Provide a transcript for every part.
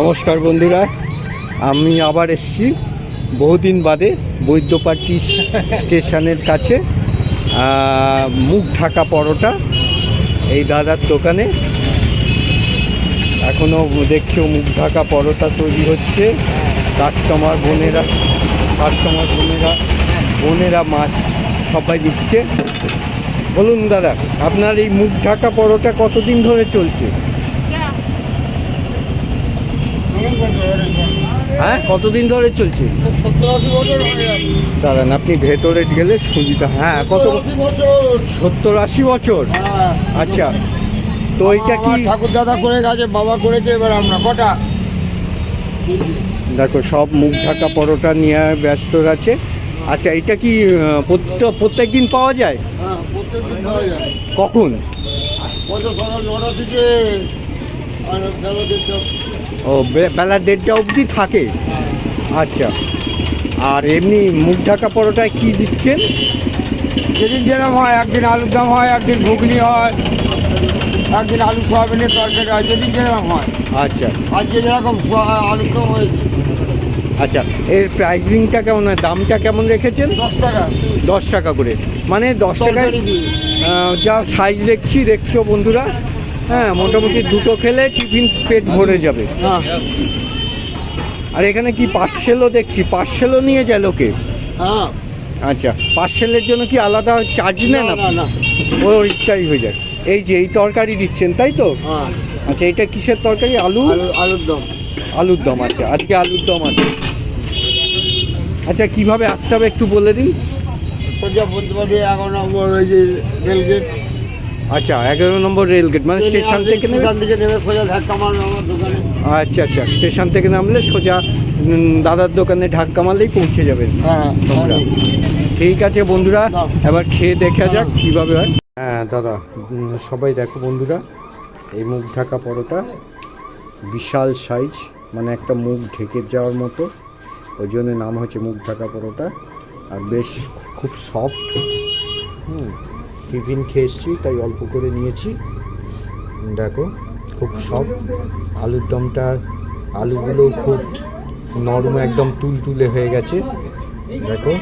নমস্কার বন্ধুরা, আমি আবার এসেছি বহুদিন বাদে বৈদ্যপাটি স্টেশনের কাছে। মুখ ঢাকা পরোটা এই দাদার দোকানে। এখনও দেখছ মুখ ঢাকা পরোটা তৈরি হচ্ছে। কাস্টমার বোনেরা কাস্টমার বোনেরা বোনেরা মাছ সবাই দিচ্ছে। বলুন দাদা, আপনার এই মুখ ঢাকা পরোটা কতদিন ধরে চলছে? হ্যাঁ কতদিন ধরে চলছে। দাঁড়ান আপনি ভেতরে গেলে সুবিধা হ্যাঁ কত সত্তর আশি বছর। হ্যাঁ। আচ্ছা তো এইটা কি ঠাকুর দাদা করে গেছে বাবা করেছে এবার আমরা কটা? দেখো সব মুখ ঢাকা পরোটা নিয়ে ব্যস্ত আছে। আচ্ছা এটা কি প্রত্যেক দিন পাওয়া যায়? হ্যাঁ পাওয়া যায়। কখন? সকাল নটা থেকে। ও বেলা দেড়টা অবধি থাকে। আচ্ছা। আর এমনি মুখ ঢাকা পরোটায় কী দিচ্ছেন? যেদিন যেরকম হয় একদিন আলুর দম হয় একদিন ঘুগনি হয় একদিন আলু সোয়াবিনের তরকারি হয় যেদিন যেরকম হয়। আচ্ছা। আজকে যেরকম আলুর দম হয়েছে। আচ্ছা এর প্রাইসিংটা কেমন হয়? দামটা কেমন রেখেছেন? দশ টাকা। দশ টাকা করে। মানে দশ টাকায় আহ, যা সাইজ দেখছি দেখছ বন্ধুরা? হ্যাঁ মোটামুটি দুটো খেলে টিফিন পেট ভরে যাবে। হ্যাঁ। আর এখানে কি পার্সেলও দেখছি পার্সেলও নিয়ে যায় লোকে? হ্যাঁ। আচ্ছা পার্সেলের জন্য কি আলাদা চার্জ নেন না? ওইটাই হয়ে যায়। এই যে এই তরকারি দিচ্ছেন তাই তো? হ্যাঁ। আচ্ছা এটা কিসের তরকারি? আলু? আলু আলুর দম। আলুর দম আচ্ছা আজকে আলুর দম আছে। আচ্ছা কীভাবে আসতে হবে একটু বলে দিন? সোজা বলতে পারবি এগারো নম্বর ওই যে রেলগেট। আচ্ছা এগারো নম্বর রেল গেট মানে স্টেশন থেকে আচ্ছা আচ্ছা স্টেশন থেকে নামলে সোজা দাদার দোকানে ঢাক্কা মারলেই পৌঁছে যাবেন হ্যাঁ তোমরা। ঠিক আছে বন্ধুরা এবার খেয়ে দেখা যাক হ্যাঁ। কীভাবে হয়। হ্যাঁ দাদা সবাই দেখো বন্ধুরা এই মুখ ঢাকা পরোটা বিশাল সাইজ মানে একটা মুখ ঢেকে যাওয়ার মতো। ওই জন্য নাম হচ্ছে মুখ ঢাকা পরোটা আর বেশ খুব সফট হুম। টিফিন খেয়ে এসছি, তাই অল্প করে নিয়েছি। দেখো, খুব সফট আলুর দমটা, আলুগুলো খুব নরম, একদম তুলতুলে হয়ে গেছে। দেখো,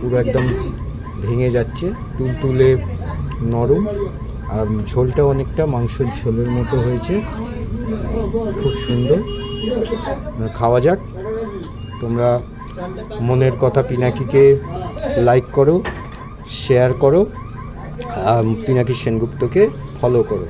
পুরো একদম ভেঙে যাচ্ছে, তুলতুলে নরম। আর ঝোলটা অনেকটা মাংসের ঝোলের মতো হয়েছে। খুব সুন্দর। খাওয়া যাক। তোমরা মনের কথা পিনাকিকে লাইক করো শেয়ার করো। পিনাকি সেনগুপ্তকে ফলো করো।